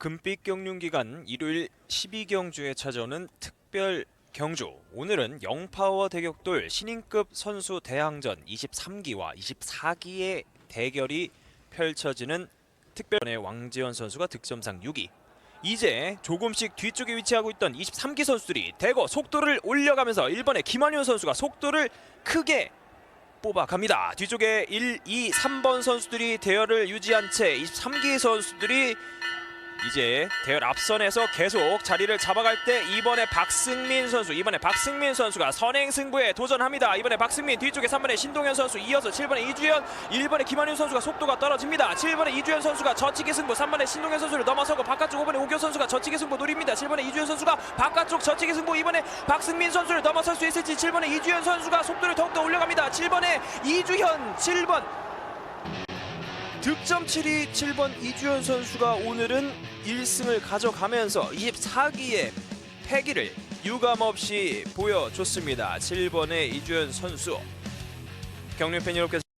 금빛 경륜 기간 일요일 12경주에 찾아오는 특별 경주. 오늘은 영파워 대격돌 신인급 선수 대항전 23기와 24기의 대결이 펼쳐지는 특별의 왕지원 선수가 득점상 6위. 이제 조금씩 뒤쪽에 위치하고 있던 23기 선수들이 대거 속도를 올려가면서 1번의 김한윤 선수가 속도를 크게 뽑아갑니다. 뒤쪽에 1, 2, 3번 선수들이 대열을 유지한 채 23기 선수들이 이제 대열 앞선에서 계속 자리를 잡아갈 때 이번에 박승민 선수 이번에 박승민 선수가 선행 승부에 도전합니다. 이번에 박승민 뒤쪽에 3번에 신동현 선수 이어서 7번에 이주현 1번에 김한윤 선수가 속도가 떨어집니다. 7번에 이주현 선수가 저치기 승부 3번에 신동현 선수를 넘어서고 바깥쪽 5번에 오교 선수가 저치기 승부 노립니다. 7번에 이주현 선수가 바깥쪽 저치기 승부 이번에 박승민 선수를 넘어설 수 있을지 7번에 이주현 선수가 속도를 더욱더 올려갑니다. 7번에 이주현 7번 득점 7위 7번 이주현 선수가 오늘은 1승을 가져가면서 24기의 패기를 유감없이 보여줬습니다. 7번의 이주현 선수 경륜 팬 여러분께서